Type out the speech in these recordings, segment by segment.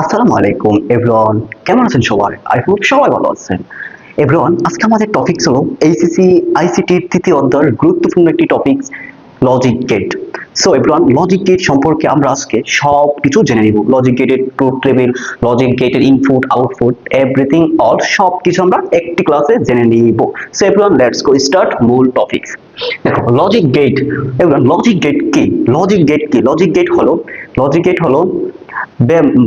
আসসালামু আলাইকুম, এভরিওয়ান। কেমন আছেন সবাই? আই হোপ সবাই ভালো আছেন। এভরিওয়ান, আজকে আমাদের টপিক হলো এইসিসি আইসিটির তৃতীয় অধ্যায়ের গুরুত্বপূর্ণ একটি topic logic gate so everyone logic gate সম্পর্কে আমরা আজকে সব কিছু জেনে নিব। লজিক গেটের ট্রুথ টেবিল লজিক গেটের ইনপুট আউটপুট এভরিথিং অল সব কিছু আমরা একটি ক্লাসে জেনে নিব। So everyone let's go start মূল টপিক দেখো logic gate everyone logic gate কি? লজিক গেট কি? লজিক গেট হলো লজিক গেট হলো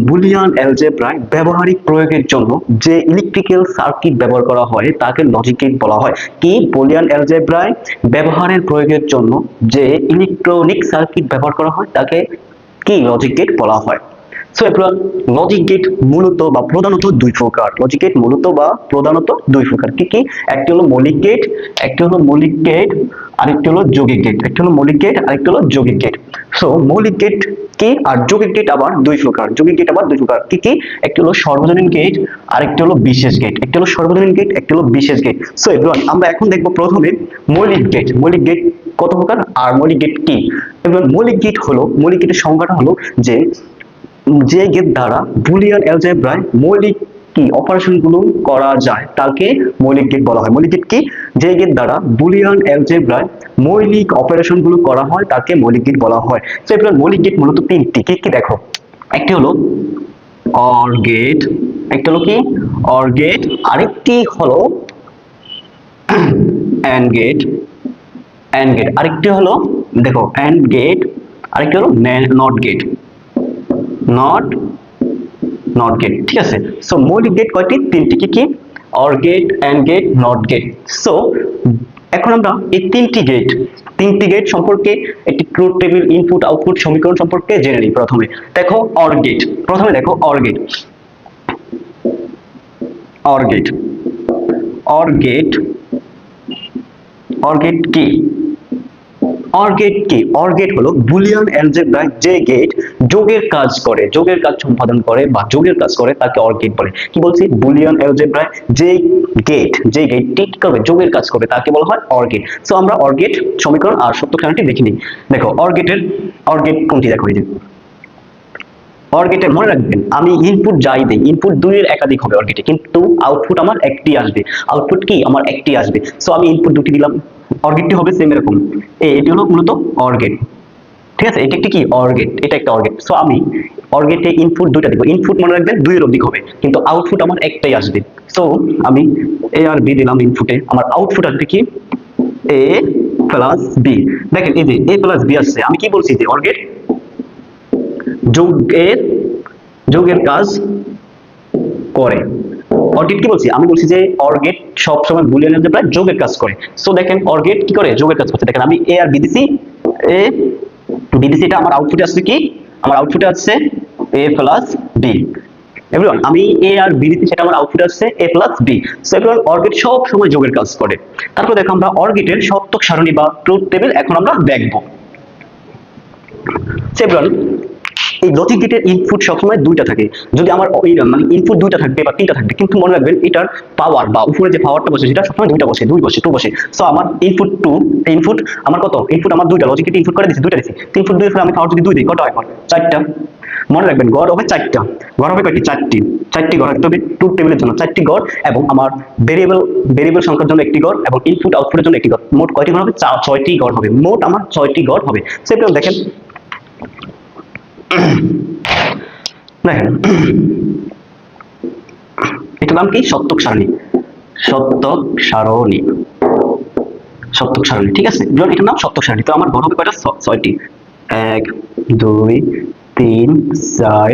বুলিয়ান অ্যালজেব্রায় ব্যবহারিক প্রয়োগের জন্য যে ইলেকট্রিক্যাল সার্কিট ব্যবহার করা হয়, তাকে লজিক গেট বলা হয়। কি? বুলিয়ান অ্যালজেব্রায় ব্যবহারের প্রয়োগের জন্য যে ইলেকট্রনিক সার্কিট ব্যবহার করা হয়, তাকে কি? লজিক গেট বলা হয়। সো এবার লজিক গেট মূলত বা প্রধানত দুই প্রকার। লজিক গেট মূলত বা প্রধানত দুই প্রকার। কি কি? একটি হলো মৌলিক গেট একটি হলো মৌলিক গেট আরেকটি হলো যৌগিক গেট একটি হলো মৌলিক গেট আরেকটি হলো যৌগিক গেট সো মৌলিক গেট কি আর যৌগিক গেট আবার দুই প্রকার। যৌগিক গেট আবার দুই প্রকার। কি কি? একটি হলো সর্বজনীন গেট আর একটি হলো বিশেষ গেট একটি হলো সর্বজনীন গেট একটি হলো বিশেষ গেট সো এভরিওয়ান আমরা এখন দেখব প্রথমে মৌলিক গেট মৌলিক গেট কত প্রকার? আর মৌলিক গেট কি? এবার মৌলিক গেট হলো, মৌলিক গেটের সংজ্ঞাটা হলো যে যে গেট দ্বারা বুলিয়ান অ্যালজেব্রায় মৌলিক কি অপারেশনগুলো করা যায় তাকে মৌলিক গেট বলা হয়। মৌলিক গেট কি? যে গেট দ্বারা বুলিয়ান অ্যালজেব্রায় মৌলিক অপারেশনগুলো করা হয়, তাকে মৌলিক গেট বলা হয়। তো এবার মৌলিক গেট মূলত তিনটি। কি কি দেখো? একটি হলো অর গেট, একটা হলো কি? অর গেট, আরেকটি হলো অ্যান্ড গেট অ্যান্ড গেট। আরেকটি হলো, দেখো অ্যান্ড গেট, আরেকটি হলো not gate. Not not gate ঠিক আছে? সো মৌলিক গেট কয়টি? তিনটি কি কি? Or gate and gate not gate so এখন আমরা এই তিনটি গেট তিনটি গেট সম্পর্কে একটি ট্রুথ টেবিল ইনপুট আউটপুট সমীকরণ সম্পর্কে জেনে নিই প্রথমে। দেখো অর গেট প্রথমে দেখো or gate or gate or gate or gate কি? অর গেট কি? অর গেট হলো বুলিয়ান অ্যালজেব্রায় যে গেট যোগের কাজ করে, যোগের কাজ সম্পাদন করে বা যোগের কাজ করে তাকে অর গেট বলে। কি বলছি? বুলিয়ান অ্যালজেব্রায় যে গেট যে গেটটি কি করবে, যোগের কাজ করে তাকে বলা হয় অর গেট সো আমরা অর গেট সমীকরণ আর সত্য খানাটি দেখে নিই। দেখো অর গেটের অর গেট কোনটি দেখো এই যে। অর গেটে মনে রাখবেন, আমি ইনপুট যাই দেই ইনপুট দুইয়ের একাধিক হবে অর গেটে কিন্তু আউটপুট আমার একটি আসবে। আউটপুট কি? আমার একটি আসবে। সো আমি ইনপুট দুটি দিলাম। অর গেটটি হবে সেম এরকম। এটি হলো মূলত অর গেট ঠিক আছে? এটা একটি কি? অর গেট এটা একটা অর গেট সো আমি অর গেটে ইনপুট দুইটা দেবো ইনপুট মনে রাখবেন, দুইয়ের অধিক হবে। কিন্তু আউটপুট আমার একটাই আসবে। সো আমি এ আর বি দিলাম ইনপুটে আমার আউটপুট আসবে কি? এ প্লাস বি দেখেন, এই যে এ প্লাস বি আসছে। আমি কি বলছি যে অর গেট যোগের যোগের কাজ করে। অর্গেট কি বলছি? আমি বলছি যে অর্গেট সব সময় বুলিয়ান প্রায় যোগের কাজ করে। সো দেখেন অর্গেট কি করে? যোগের কাজ করছে। দেখেন, আমি এ আর বিডিসি এ বিডিসিটা আমার আউটপুটে আসছে কি? আমার আউটপুটে আসছে এ প্লাস বি এভরিওয়ান আমি এ আর বি সেটা আমার আউটপুট আসছে A plus B so everyone or gate সব সময় যোগের কাজ করে। তারপর দেখো, আমরা অর্গেটের সত্যক সারণী বা ট্রুথ টেবিল এখন আমরা দেখব। সেভরাল এই লজিক গেটের ইনপুট সবসময় দুইটা থাকে। যদি আমার মানে ইনপুট দুইটা থাকবে বা তিনটা থাকবে, কিন্তু মনে রাখবেন এটার পাওয়ার বা উপরে যে পাওয়ারটা বসে, সেটা সবসময় দুইটা বসে, দুই বসে টু বসে। সো আমার ইনপুট টু ইনপুট আমার কত? ইনপুট আমার দুইটা লজিক গেটে ইনপুট করে দিচ্ছি দুইটা দিচ্ছি ইনপুট দুই আমি পাওয়ার যদি দুই দিই, কত হয়? আমার চারটা। মনে রাখবেন, গড় হবে চারটা। গড় হবে কয়টি? চারটি। চারটি গড় তবে টু টেবিলের জন্য। চারটি গড় এবং আমার ভেরিয়েবল ভেরিয়েবল সংখ্যার জন্য একটি গড় এবং ইনপুট আউটপুটের জন্য একটি গড়। মোট কয়টি গড় হবে? ছয়টি গড় হবে। মোট আমার ছয়টি গড় হবে। সেটা দেখেন। এটার নাম কি? সত্যক সারণী। সত্যক সারণী। সত্যক সারণী, ঠিক আছে? এটার নাম সত্যক সারণী। তো আমার ঘর হবে কয়টা? ছয়টি। এক, দুই, তিন, চার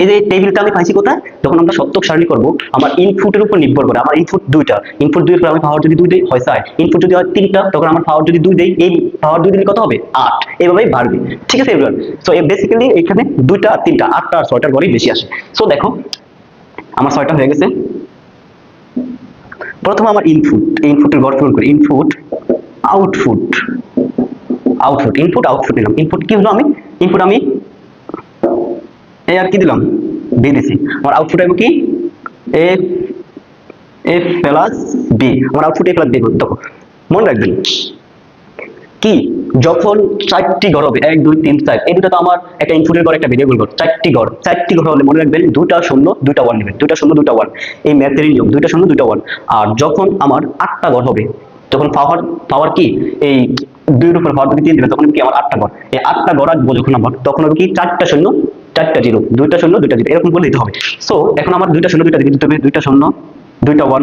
এই যে টেবিলটা আমি পাইছি কোথায়? যখন আমরা সত্যক সারণী করব, আমার ইনপুটের উপর নির্ভর করে, আমার ইনপুট দুইটা। ইনপুট দুই আমি পাওয়ার যদি দুই দেই, হয় চার ইনপুট যদি হয় তিনটা, তখন আমার পাওয়ার যদি দুই দেই, এই পাওয়ার দুই দিলে কত হবে? আট। এভাবেই বাড়বে। ঠিক আছে এবার সো বেসিক্যালি এখানে দুইটা আর তিনটা, আটটা আর ছয়টার গড়ই বেশি আসে। সো দেখো, আমার ছয়টা হয়ে গেছে। প্রথমে আমার ইনপুট ইনপুটের গড় পূরণ করি। Input output output input output নিলাম। ইনপুট কি হলো আমি? ইনপুট আমি এ আর কি দিলাম? বি দিছি। আমার আউটপুট হবে কি? এ এ প্লাস বি আমার আউটপুট এ প্লাস বি দেখো, মনে রাখবেন কি? যখন চারটি ঘর হবে, এক, দুই, তিন, চার, এই দুটো তো আমার একটা ইনপুটের ঘর, একটা ভেরিয়েবল ঘর। চারটি ঘর। চারটি ঘর হলে মনে রাখবেন, দুটা শূন্য, দুটা ওয়ান নেবেন দুটা শূন্য, দুটা ওয়ান এই ম্যাথের নিয়ম দুইটা শূন্য, দুটা ওয়ান আর যখন আমার আটটা ঘর হবে, তখন পাওয়ার পাওয়ার কি? এই দুইয়ের উপর পাওয়ার যদি তিন দেবে, তখন কি আমার আটটা ঘর? এই আটটা ঘর আসব যখন আমার, তখন হবে কি? চারটা শূন্য চারটা জিরো, দুইটা শূন্য, দুইটা জিরো এরকম বলে দিতে হবে। সো এখন আমার দুইটা শূন্য, দুইটা দিতে হবে দুইটা শূন্য, দুইটা ওয়ান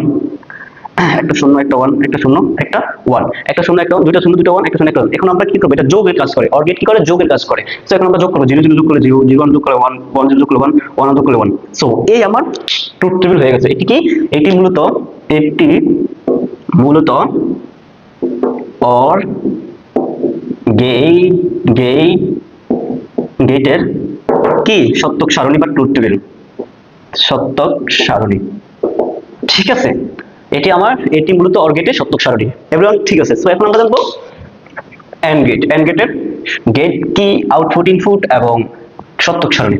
একটা শূন্য, একটা ওয়ান একটা শূন্য, একটা ওয়ান একটা শূন্য, একটা দুইটা শূন্য, দুইটা ওয়ান একটা শূন্য, একটা এখন আমরা কি করব? এটা যোগের কাজ করে। অর্গেট কি করে? যোগের কাজ করে। তো এখন আমরা যোগ করব। জিরো জিরো যোগ করে জিরো জিরো ওয়ান যোগ করে ওয়ান ওয়ান জিরো যোগ করে ওয়ান ওয়ান যোগ করে ওয়ান সো এই আমার ট্রুথ টেবিল হয়ে গেছে। এটি কি? এটি মূলত এটি মূলত অর গেট গেট গেটের কি? সত্যক সারণী বা ট্রুথ টেবিল? সত্যক সারণী। ঠিক আছে। এটি আমার, এটি মূলত অর্গেটের সত্যক সারণী। এবং ঠিক আছে। সো এখন আমরা জানব এন্ড গেট এন্ড গেটের গেট কি? আউটপুট ইনপুট এবং সত্যক সারণী।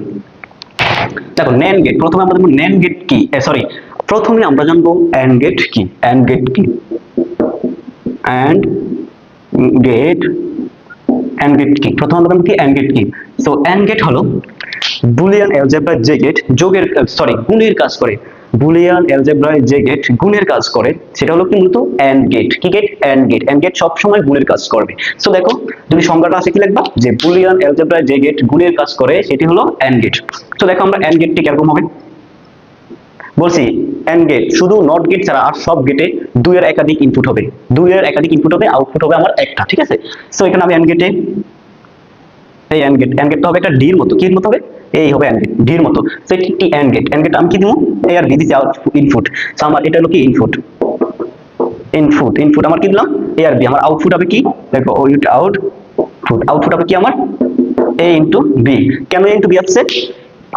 দেখো ন্যান গেট প্রথমে আমরা জানব ন্যান গেট কি? সরি প্রথমে আমরা জানব এন্ড গেট কি? এন্ড গেট কি? এন্ড গেট এন্ড গেট কি? প্রথম আমরা জানব কি এন্ড গেট কি? সো এন্ড গেট হলো বুলিয়ান অ্যালজেব্রা যে গেট যোগের সরি গুণের কাজ করে। বুলিয়ান অ্যালজেব্রায় যে গেট গুণের কাজ করে, সেটা হলো কি মূলত এন্ড গেট কি gate and gate and gate সবসময় গুণের কাজ করবে। সো দেখো, তুমি সংজ্ঞাটা আছে কি লিখবা? যে বুলিয়ান অ্যালজেব্রায় যে গেট গুণের কাজ করে, সেটি হলো এন্ড গেট তো দেখো আমরা এন্ড গেটটি কীরকম হবে? বলছি এন্ড গেট শুধু নট গেট ছাড়া আর সব গেটে দুইয়ের একাধিক ইনপুট হবে। দুইয়ের একাধিক ইনপুট হবে আউটপুট হবে আমার একটা, ঠিক আছে? সো এখানে আমি এন্ড গেটে এই এন্ড গেট এন্ড গেটটা হবে একটা ডির মতো। কি মতো হবে? এই হবে এন্ড গেট ডির মতো। সো এটি একটি এন্ড গেট এন্ড গেট আমি কি দিব? এই আর বি আউট ইনপুট সো আমার এটা হলো কি? ইনপুট ইনপুট ইনপুট আমার কি দিলাম? এ আর বি আমার আউটপুট হবে কি? দেখো ইউট আউটপুট আউটপুট হবে কি আমার? এ ইনটু বি কেন ইনটু বি আসছে?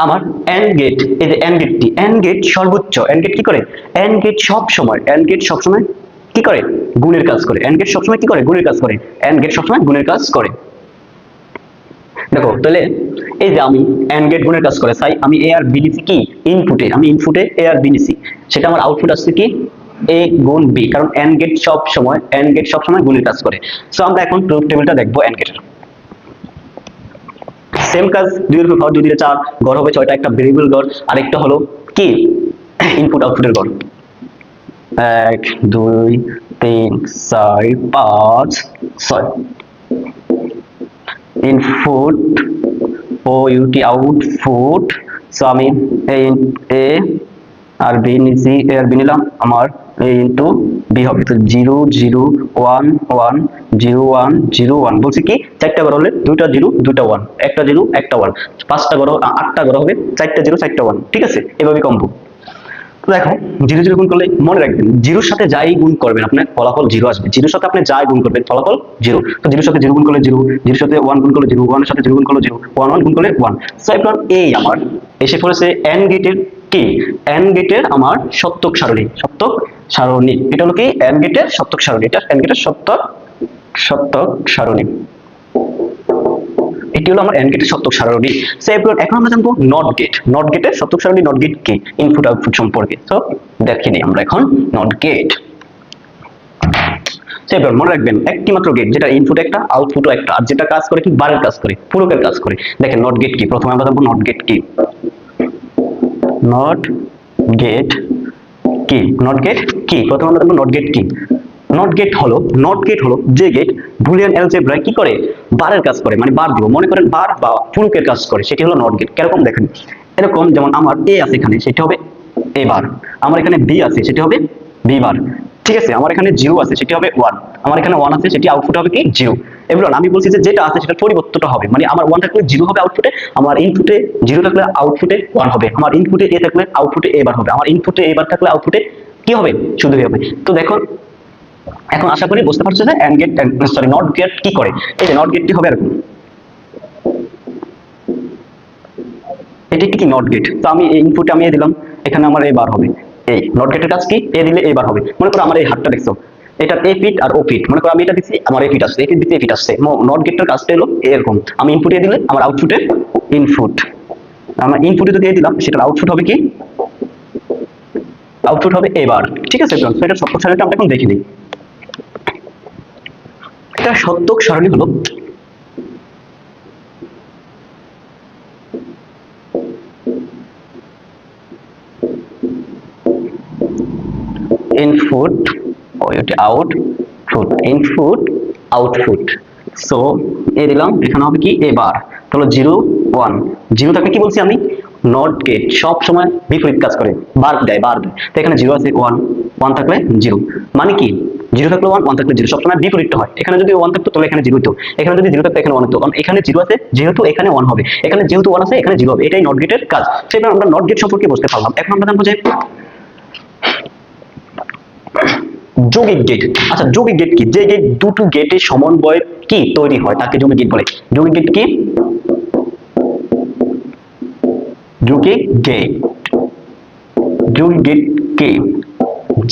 আমার এন্ড গেট এই যে এন্ড গেটটি এন্ড গেট সর্বোচ্চ। এন্ড গেট কি করে? এন্ড গেট সব সময় এন্ড গেট সব সময় কি করে? গুণের কাজ করে। এন্ড গেট সবসময় কি করে? গুণের কাজ করে। এন্ড গেট সবসময় গুণের কাজ করে। দেখো, তাহলে এই যে আমি এন্ড গেট গুণের কাজ করে তাই আমি এ আর বি নিছি কি? ইনপুটে আমি ইনপুটে এ আর বি নিছি। সেটা আমার আউটপুট আসছে কি? এ গুণ বি কারণ এন্ড গেট সব সময় এন্ড গেট সব সময় গুণের কাজ করে। সো আমরা এখন ট্রুথ টেবিলটা দেখব এন্ড গেটের সেম কাজ, দুই এর ঘর, দুই দিলে চার, ঘর হবে ছয়টা, একটা ভেরিয়েবল ঘর, আরেকটা হলো কি? ইনপুট আউটপুটের ঘর। এক, দুই, তিন, চার, পাঁচ, ছয়। ইনপুট ও ইউটি আউটপুট সো আমি এ এ আর বি নিছি এ আর বি নিলাম। আমার এ ইন্টু বি হবে তো zero zero one one zero one zero one বলছি কি? চারটা ঘর হলে দুইটা জিরো দুইটা ওয়ান একটা জিরো একটা ওয়ান পাঁচটা ঘর আটটা ঘর হবে, চারটা জিরো চারটা ওয়ান ঠিক আছে? এভাবে কম্বো তো দেখো, জিরো জিরো গুণ করলে মনে রাখবেন, জিরোর সাথে যাই গুণ করবেন আপনার, ফলাফল জিরো আসবে। জিরোর সাথে আপনি যাই গুণ করবেন, ফলাফল জিরো। তো জিরোর সাথে জিরো গুণ করলে জিরো, জিরোর সাথে ওয়ান গুণ করলে জিরো ওয়ানের সাথে জিরো গুণ করলে জিরো ওয়ান ওয়ান গুণ করলে ওয়ান সো এখন আমার, এসে পড়েছে এন গেটের কি? এন গেটের আমার সত্যক সারণী সত্যক সারণী। এটা হলো কি? এন গেটের সত্যক সারণী। এটা এন গেটের সত্যক সত্যক সারণী। এটি হলো আমার এন্ড গেটের সত্যক সারণী। সো এরপর এখন আমরা জানব নট গেট নট গেটের সত্যক সারণী নট গেট কি ইনপুট আউটপুট সম্পর্কে। তো দেখে নিই আমরা এখন নট গেট এবার মনে রাখবেন, একটি মাত্র গেট যেটা ইনপুট একটা আউটপুটও একটা, আর যেটা কাজ করে কি? বারের কাজ করে, পূরকের কাজ করে। দেখেন নট গেট কি? প্রথমে আমরা জানব নট গেট কি। নট গেট কি? নট গেট কি? প্রথমে আমরা জানব নট গেট কি। নট গেট হলো নট গেট হলো, যে গেট বুলিয়ান অ্যালজেব্রা কি করে? বারের কাজ করে মানে বার দিব মনে করেন বার বা ফুলকের কাজ করে, সেটি হলো নট গেট কীরকম দেখেন? এরকম যেমন আমার এ আছে এখানে, সেটি হবে এ বার। আমার এখানে বি আছে, সেটি হবে বি বার। ঠিক আছে, আমার এখানে জিরো আছে, সেটি হবে ওয়ান আমার এখানে ওয়ান আছে, সেটি আউটপুট হবে কি? জিরো। এবার আমি বলছি যে যেটা আছে সেটা পরিবর্তনটা হবে। মানে আমার ওয়ান থাকলে জিরো হবে আউটপুটে আমার ইনপুটে জিরো থাকলে আউটপুটে ওয়ান হবে। আমার ইনপুটে এ থাকলে আউটপুটে এ বার হবে। আমার ইনপুটে এ বার থাকলে আউটপুটে কি হবে? শুধু হবে। তো দেখো এখন আশা করি বুঝতে পারছ যে and gate sorry not gate কি করে? এই যে নট গেটটি হবে এরকম। এটি কি নট গেট তো আমি এই ইনপুটে আমি দিলাম, এখানে আমার এ বার হবে। এই নট গেটের কাজ কি? এ দিলে এ বার হবে। মনে করো আমার এই হাতটা দেখছ এটা এ ফিট আর ও ফিট মনে করো আমি এটা দিচ্ছি আমার এ ফিট আসছে এ ফিট দিতে এ ফিট আসছে। নট গেটটার কাজটা হলো এরকম। আমি ইনপুটে দিলে আমার আউটপুটে ইনপুট আমার ইনপুটে যদি এ দিলাম, সেটার আউটপুট হবে কি? আউটপুট হবে এবার ঠিক আছে, তো এটা সব আমরা এখন দেখে নিই। একটা সত্যক সারণী হলো ইনপুট ওইটি output input output so A দিলাম, এখানে হবে কি? এবার তাহলে জিরো ওয়ান জিরো থাকে কি বলছি আমি? নট গেট সব সময় বিপরীত কাজ করে। বার দেয় বার দেয়। তো এখানে জিরো আছে ওয়ান ওয়ান থাকলে জিরো মানে কি? জিরো থাকলে ওয়ান ওয়ান থাকলে জিরো। সবসময় বিপরীতটা হয়। এখানে যদি ওয়ান থাকতো, তাহলে এখানে জিরো হতো এখানে যদি জিরো থাকতো, এখানে ওয়ান হতো। কারণ এখানে জিরো আছে, যেহেতু এখানে ওয়ান হবে। এখানে যেহেতু ওয়ান আছে, এখানে জিরো হবে। এটাই নট গেটের কাজ। সেটা আমরা নট গেট সম্পর্কে বুঝতে পারলাম। এখন আমরা জানব যে যৌগিক গেট আচ্ছা যৌগিক গেট কি? যে গেট দুটো গেটের সমন্বয় কি তৈরি হয়, তাকে যৌগিক গেট বলে। যৌগিক গেট কি? যৌগিক গেট যৌগিক গেট কি?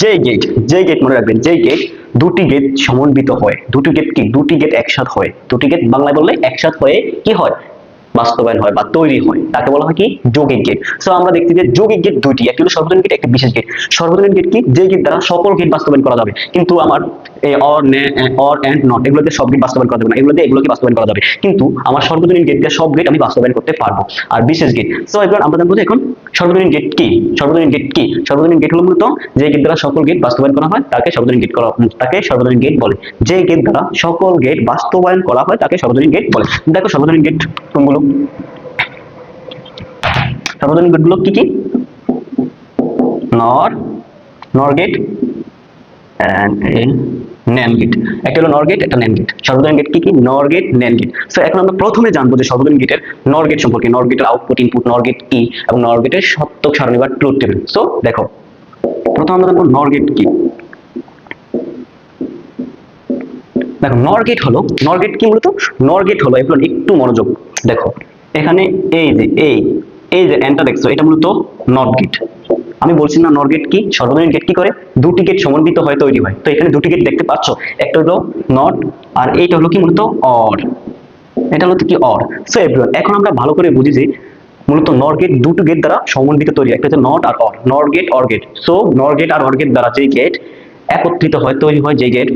যে গেট যে গেট মনে রাখবেন, যে গেট দুটি গেট সমন্বিত হয়। দুটি গেট কি? দুটি গেট একসাথ হয়। দুটি গেট বাংলায় বললে একসাথ হয়ে কি হয়? বাস্তবায়ন হয় বা তৈরি হয়। তাকে বলা হয় কি? যৌগিক গেট সো আমরা দেখছি যে যৌগিক গেট দুইটি, একটি হলো সর্বজনীন গেট একটি বিশেষ গেট সর্বজনীন গেট কি? যে গেট দ্বারা সকল গেট বাস্তবায়ন করা যাবে। কিন্তু আমার অর অর এন্ড নট এগুলোতে সব গেট বাস্তবায়ন করা যাবে না। এগুলোতে এগুলোকে বাস্তবায়ন করা যাবে। কিন্তু আমার সর্বজনীন গেট দিয়ে সব গেট আমি বাস্তবায়ন করতে পারব। আর বিশেষ গেট সো এবার আমরা জানব এখন সর্বজনীন গেট কি? সর্বজনীন গেট কি? সর্বজনীন গেট হলো মূলত যে গেট দ্বারা সকল গেট বাস্তবায়ন করা হয়, তাকে সর্বজনীন গেট করা, তাকে সর্বজনীন গেট বলে। যে গেট দ্বারা সকল গেট বাস্তবায়ন করা হয়, তাকে সর্বজনীন গেট বলে। দেখো সর্বজনীন গেট কোনগুলো? সর্বজনীন গেটগুলো কি কি? নর নর গেট ন্যান গেট একটা হলো নর গেট একটা ন্যান গেট সর্বজনীন গেট কি কি? নর গেট ন্যান গেট সো এখন আমরা প্রথমে জানব যে সর্বজনীন গেটের নর গেট সম্পর্কে। নর গেটের আউটপুট ইনপুট নর গেট কি? এবং নর গেটের সত্যক সারণী বা ট্রুথ টেবিল সো দেখো, প্রথম আমরা জানব নর গেট কি। দেখো নর গেট হলো নর গেট কি মূলত নর গেট হলো এখন একটু মনোযোগ দেখো। এখানে এই যে, এই এই যে এন্টার দেখছ, এটা মূলত নট আমি বলছি না নট গেট কি? সর্বজনীন গেট কি করে? দুটি গেট সমন্বিত হয়ে তৈরি হয়। তো এখানে দুটি গেট দেখতে পাচ্ছ, একটা হলো নট আর এইটা হলো কি মূলত অর এটা হলো কি অর সো এভরিওয়ান এখন আমরা ভালো করে বুঝি যে মূলত নর গেট দুটো গেট দ্বারা সমন্বিত তৈরি একটা হচ্ছে not R or nor gate or gate so nor gate R or gate দ্বারা যে গেট একত্রিত হয়, তৈরি হয় যে গেট।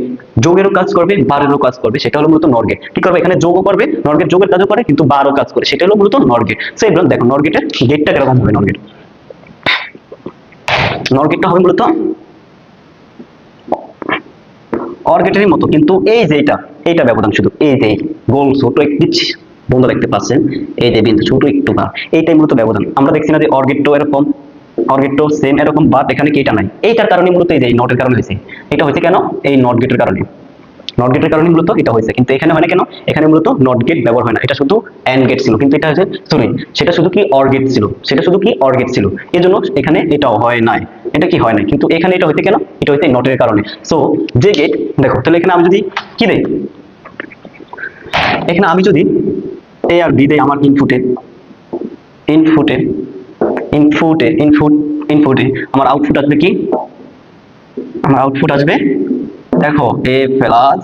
যোগেরও কাজ করবে, বারেরও কাজ করবে, সেটা হলো মূলত নর গেট কি করবে? এখানে যোগও করবে নর গেট যোগের কাজও করে, কিন্তু বারও কাজ করে। সেটা হলো মূলত নর গেট সো এবার দেখো নর গেটের গেটটা কীরকম হবে নর গেট নর গেটটা হবে মূলত অর গেটেরই মতো, কিন্তু এই যে এটা, এইটা ব্যবধান শুধু, এই যে গোল ছোট একটি বন্ধ দেখতে পাচ্ছেন, এই যে বিন্দু ছোট একটু বা, এইটাই মূলত ব্যবধান। আমরা দেখছি না যে অর গেটটাও এরকম অর গেটটাও সেম এরকম বাট এখানে কি এটা নাই? এইটার কারণে মূলত এই যে নটের কারণে হয়েছে। এটা হয়েছে কেন? এই নট গেটের কারণে। নট গেটের কারণে মূলত এটা হয়েছে। কিন্তু এখানে হয় না কেন? এখানে মূলত নট গেট ব্যবহার হয় না। এটা শুধু অ্যান্ড গেট ছিল। কিন্তু এটা হচ্ছে সরি সেটা শুধু কি অর গেট ছিল? সেটা শুধু কি অর গেট ছিল? এই জন্য এখানে এটা হয় নাই। এটা কি হয় না কিন্তু এখানে এটা হইতে কেন? এটা হইতে নটের কারণে। সো যে গেট দেখো, তাহলে এখানে আমি যদি কি দেই? এখানে আমি যদি এ আর বি দেই আমার ইনপুটে ইনপুটে ইনপুটে ইনপুট ইনপুটে আমার আউটপুট আসবে কি? আমার আউটপুট আসবে, দেখো এ প্লাস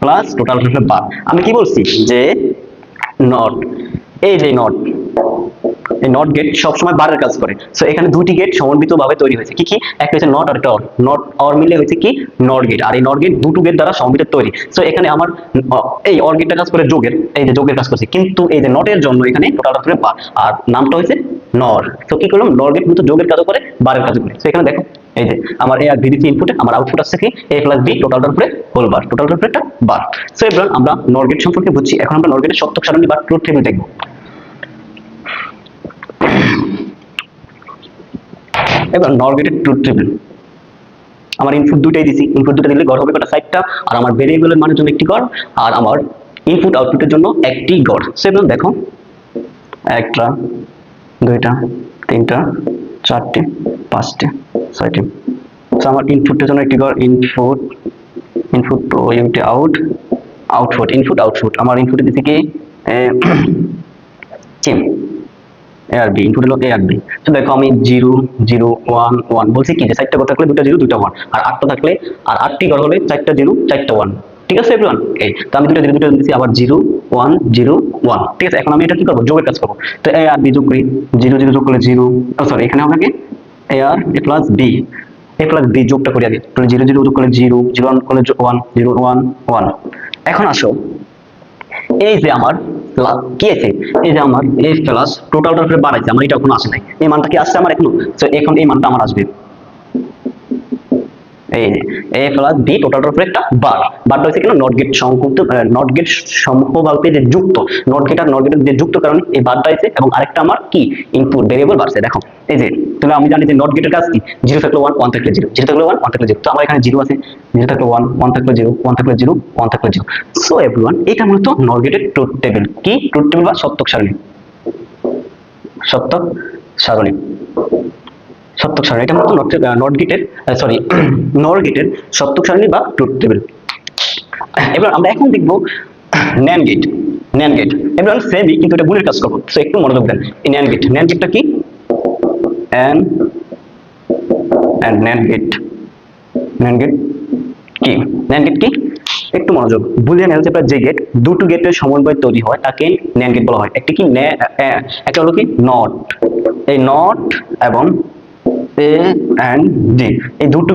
প্লাস টোটাল আসবে আমি কি বলছি? যে নট এই যে নট এই নট গেট সবসময় বারের কাজ করে। সো এখানে দুটি গেট সমন্বিত ভাবে তৈরি হয়েছে। কি কি? একটা হচ্ছে নট আর একটা অর নট অর মিলে হয়েছে কি? নট গেট আর এই নট গেট দুটো গেট দ্বারা সমন্বিত তৈরি। সো এখানে আমার, এই অর গেটটা কাজ করে যোগের, এই যে যোগের কাজ করছে। কিন্তু এই যে নটের জন্য এখানে টোটালটা করে বার আর নামটা হয়েছে নর তো কি করলাম? নর গেট মতো যোগের কাজ করে বারের কাজ করে। সো এখানে দেখো, এই যে আমার এ আর বি দিচ্ছি ইনপুটে আমার আউটপুট আসছে কি? এ প্লাস বি টোটালটার উপরে হোল বার টোটালটার উপরে একটা বার সো এবার আমরা নর গেট সম্পর্কে বুঝছি। এখন আমরা নর গেটের সত্যক সারণী বা ট্রুথ টেবিল দেখব। এবার নর গেটের ট্রুথ টেবিল আমার ইনপুট দুটাই দিছি। ইনপুট দুটো দিলে গড় হবে কটা? সাইডটা আর আমার ভেরিয়েবলের মানের জন্য একটি গড়। আর আমার ইনপুট আউটপুটের জন্য একটি গড়। সেগুলো দেখো। একটা, দুইটা, তিনটা, চারটে, পাঁচটে, ছয়টি। আমার ইনপুটের জন্য একটি গড়। ইনপুট ইনপুট তো ইউটি আউট আউটপুট ইনপুট আউটপুট আমার ইনপুটে দিছি কি? এ আর বি ইনপুট হলো এ আর বি তো দেখো আমি জিরো জিরো, ওয়ান ওয়ান বলছি কি? যে চারটা ঘর থাকলে দুটা জিরো, দুটা ওয়ান। আর আটটা থাকলে, আর আটটি ঘর হলে চারটা জিরো, চারটা ওয়ান। ঠিক আছে এভরিওয়ান এই তো আমি দুটো জিরো, দুটো দিচ্ছি আবার জিরো, ওয়ান জিরো, ওয়ান। ঠিক আছে, এখন আমি এটা কি করব? যোগের কাজ করব। তো এ আর বি যোগ করি, জিরো জিরো যোগ করলে জিরো। সরি এখানে হবে কি? A R A plus B A plus B যোগটা করি আগে। তাহলে জিরো জিরো যোগ করলে জিরো জিরো ওয়ান করলে ওয়ান, জিরো, ওয়ান ওয়ান। এখন আসো। এই যে আমার লা- কি আছে? এই যে আমার এফ প্লাস টোটালটার উপরে বাড়াইছে, আমার এটা কোনো আসে নাই। এই মানটা কি আসছে আমার এখনও? তো এখন এই মানটা আমার আসবে। এ প্লাস বি টোটালটার উপরে একটা বার বারটা হচ্ছে কেন নট গেট সংযুক্ত নট গেট সমবাল্পে যে যুক্ত নট গেট আর নট গেটের যে যুক্ত কারণে এই বারটা আছে এবং আরেকটা আমার কি ইনপুট ভেরিয়েবল বাড়ছে দেখো, এই যে, তাহলে আমি জানি যে নট গেটের কাজ কি জিরো থাকলে ওয়ান ওয়ান থাকলে জিরো জিরো থাকলে ওয়ান ওয়ান থাকলে জিরো তো আমার এখানে জিরো আছে জিরো থাকলে ওয়ান ওয়ান থাকলে জিরো ওয়ান থাকলে জিরো ওয়ান থাকলে জিরো সো এভরিওয়ান এটা মূলত নট গেটের ট্রুথ টেবিল কি ট্রুথ টেবিল বা সত্যক সারণী? সত্যক সারণী। সত্যক সারণী এটা মূলত নট গেটের সরি নর গেটের সত্যক সারণী বা ট্রুথ টেবিল এবার আমরা এখন দেখব ন্যান গেট ন্যান গেট এবার সেমই কিন্তু এটা গুণের কাজ করব। তো একটু মনোযোগ দেন। এই ন্যান গেট ন্যান গেটটা কি? And and NAND gate NAND gate কি? NAND গেট কি? একটু মনোযোগ। বুলিয়ান অ্যালজেব্রার যে গেট দুটো গেটের সমন্বয় তৈরি হয়, তাকে NAND গেট বলা হয়। একটি কি? একটা হলো কি? নট এই নট এবং এ অ্যান্ড ডি এই দুটো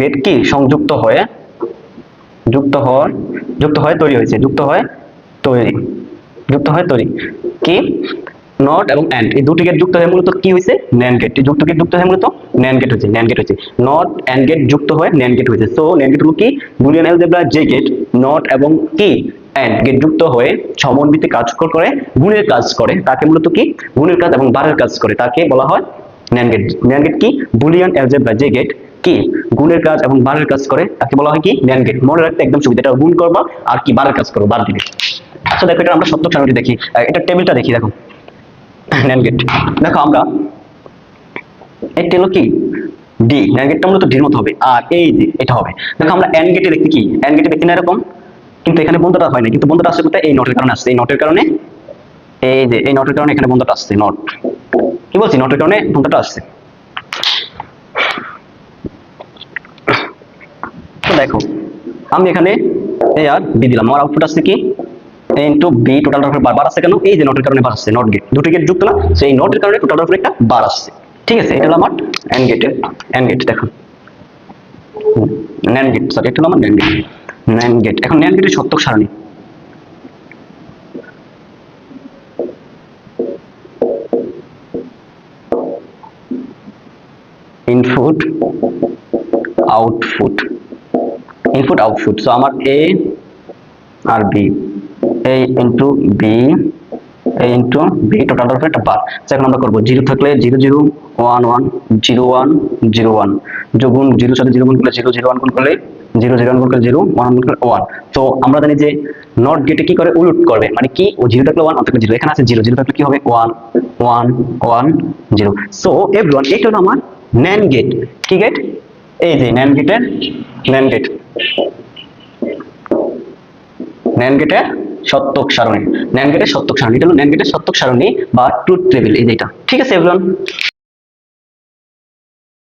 গেট কি? সংযুক্ত হয়ে যুক্ত হয় যুক্ত হয়ে তৈরি হয়েছে। যুক্ত হয় তৈরি। যুক্ত হয় তৈরি। কি? নট এবং অ্যান্ড এই দুটি গেট যুক্ত হয়ে মূলত কি হয়েছে? ন্যান্ড গেট যুক্ত গেট যুক্ত হয়ে মূলত ন্যান্ড গেট হয়েছে ন্যান্ড গেট হয়েছে। নট অ্যান্ড গেট যুক্ত হয়ে ন্যান্ড গেট হয়েছে। সো ন্যান্ড গেট হলো কি? বুলিয়ান অ্যালজেব্রা যে গেট নট এবং কি? অ্যান্ড গেট যুক্ত হয়ে সমন্বিতে কাজ করে, গুণের কাজ করে। তাকে মূলত কি? গুণের কাজ এবং বারের কাজ করে। তাকে বলা হয় ন্যান্ড গেট ন্যান্ড গেট কি? বুলিয়ান অ্যালজেব্রা যে গেট কি গুণের কাজ এবং বারের কাজ করে, তাকে বলা হয় কি? ন্যান্ড গেট মনে রাখতে একদম সুবিধা, এটা গুণ করবা আর কি বারের কাজ করো, বার দিবে আচ্ছা দেখো, এটা আমরা সত্য সারণী দেখি। এটা টেবিলটা দেখি, দেখো। ন্যান্ড গেট দেখো, আমরা একটি হলো কি? ডি ন্যান্ড গেটটা মূলত ডির মতো হবে, আর এই যে এটা হবে। দেখো, আমরা এন গেটে দেখি কি? এন গেটে দেখি না এরকম, কিন্তু এখানে বন্ধটা হয় না কিন্তু বন্ধটা আসছে কোথায়? এই নটের কারণে আসছে। এই নটের কারণে এই যে, এই নটের কারণে এখানে বন্ধটা আসছে নট কি বলছি? নটের কারণে বন্ধটা আসছে। দেখো, আমি এখানে এ আর বি দিলাম। আমার আউটপুট আসছে কি? বি উপরে বার বার আসছে কেন? এই যে নটের কারণে বার আসছে নট গেট দুটো গেট যুক্ত না, সেই নটের কারণে টোটালটার উপরে একটা বার আসছে। ঠিক আছে, এটা হলো আমার এন্ড গেটের গেট দেখুন ন্যান গেট সরি এটা হলো আমার ন্যান গেট ন্যান গেট এখন ন্যান গেটের সত্যক সারণী। Input output input output so আমার A R B A into B A into B total উপরে একটা বার এখন আমরা করব জিরো থাকলে zero zero one one zero one zero one যোগুন জিরোর সাথে জিরো গুণ করলে জিরো জিরো ওয়ান গুণ করলে জিরো জিরো ওয়ান গুণ করলে জিরো ওয়ান গুণ করলে ওয়ান তো আমরা জানি যে নট গেটে কি করে? উলট করবে। মানে কি? ও জিরো থাকলে ওয়ান থাকলে জিরো। এখানে আছে জিরো। জিরো থাকলে কি হবে? One one one zero so everyone এটা হলো আমার ন্যান গেট কি গেট এই যে ন্যান গেটের ন্যান গেট ন্যান গেটের সত্যক সারণী। ন্যান গেটের সত্যক সারণী। এটা হলো ন্যান গেটের সত্যক সারণী বা ট্রুথ টেবিল এই যে এটা। ঠিক আছে এভরিওয়ান